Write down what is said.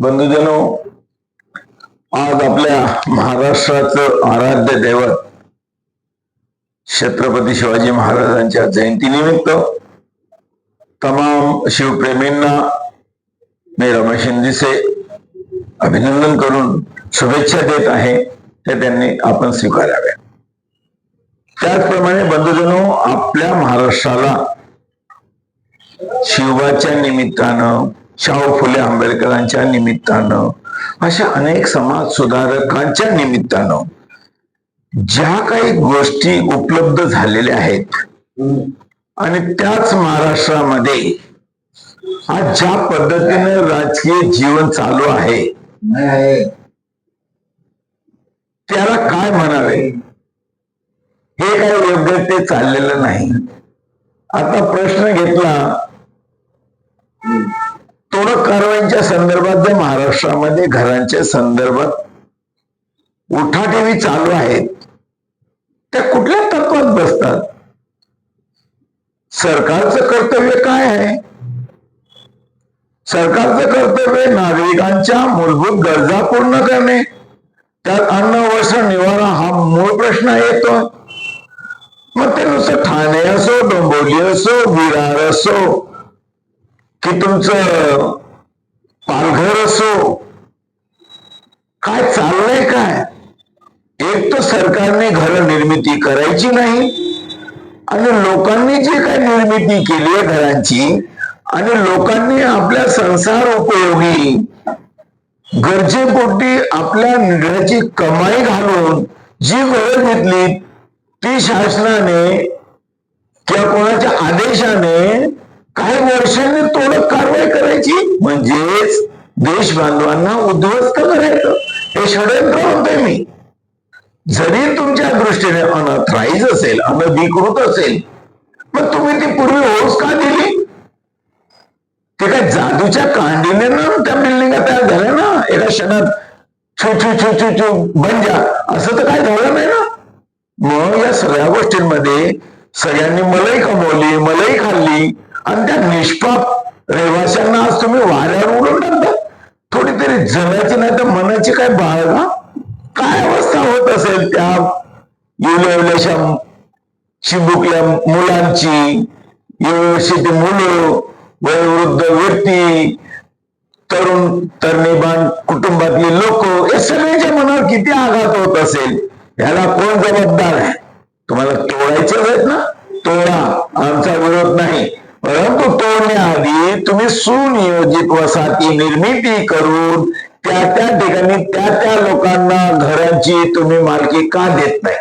बंधुजनो आज आपल्या महाराष्ट्राचं आराध्य दैवत छत्रपती शिवाजी महाराजांच्या जयंतीनिमित्त तमाम शिवप्रेमींना मी रमेश इंदिसे अभिनंदन करून शुभेच्छा देत आहे ते त्यांनी आपण स्वीकाराव्या त्याचप्रमाणे बंधुजनो आपल्या महाराष्ट्राला शिवबाच्या निमित्तानं शाहू फुले आंबेडकरांच्या निमित्तानं अशा अनेक समाज सुधारकांच्या निमित्तानं ज्या काही गोष्टी उपलब्ध झालेल्या आहेत आणि त्याच महाराष्ट्रामध्ये आज ज्या पद्धतीने राजकीय जीवन चालू आहे त्याला काय म्हणावे? हे काय योग्य ते चाललेलं नाही. आता प्रश्न घेतला कारवाईच्या संदर्भात ज्या महाराष्ट्रामध्ये घरांच्या संदर्भात उठाठेवी चालू आहेत त्या कुठल्या तत्वात बसतात? सरकारचं कर्तव्य काय आहे? सरकारचं कर्तव्य नागरिकांच्या मूलभूत गरजा पूर्ण करणे. त्यात अन्न वस्त्र निवारा हा मूळ प्रश्न येतो. मग ते नुसतं ठाणे असो डोंबोली असो विरार असो की तुमचं पालघर असो काय चाललंय काय? एक तर सरकारने घर निर्मिती करायची नाही आणि लोकांनी जी काय निर्मिती केली आहे घरांची आणि लोकांनी आपल्या संसार उपयोगी गरजेपोटी आपल्या निर्णयाची कमाई घालून जी गरज घेतली ती शासनाने किंवा कोणाच्या आदेशाने काही वर्षांनी तोडक कारवाई करायची? म्हणजेच देश बांधवांना उद्ध्वस्त करायचं. हे षडयंत्र म्हणतोय मी. जरी तुमच्या दृष्टीने अनथराईज असेल अनधिकृत असेल मग तुम्ही ती पूर्वी होस का दिली? ते काय जादूच्या कांडीने ना त्या बिल्डिंगा तयार झाल्या ना? एका क्षणात छू छू छू छू छू बंजा असं तर काय झालं नाही ना? मग या सगळ्या गोष्टींमध्ये सगळ्यांनी मलई कमवली मलई खाल्ली. आणि त्या निष्पाप रहिवाशांना आज तुम्ही वाऱ्यावर उडून टाकता. थोडी तरी जगाची नाही तर मनाची काय बाळगा काय अवस्था होत असेल त्या येवल्याशा चिबुकल्या मुलांची व्यवस्थित मुलं वयोवृद्ध व्यक्ती तरुण तरणीबान कुटुंबातली लोक या सगळ्यांच्या मनावर किती आघात होत असेल याला कोण जबाबदार आहे? तोडण्याआधी तुम्ही सुनियोजित वसाहती निर्मिती करून त्या त्या ठिकाणी त्या त्या लोकांना घरांची तुम्ही मालकी का देत नाही?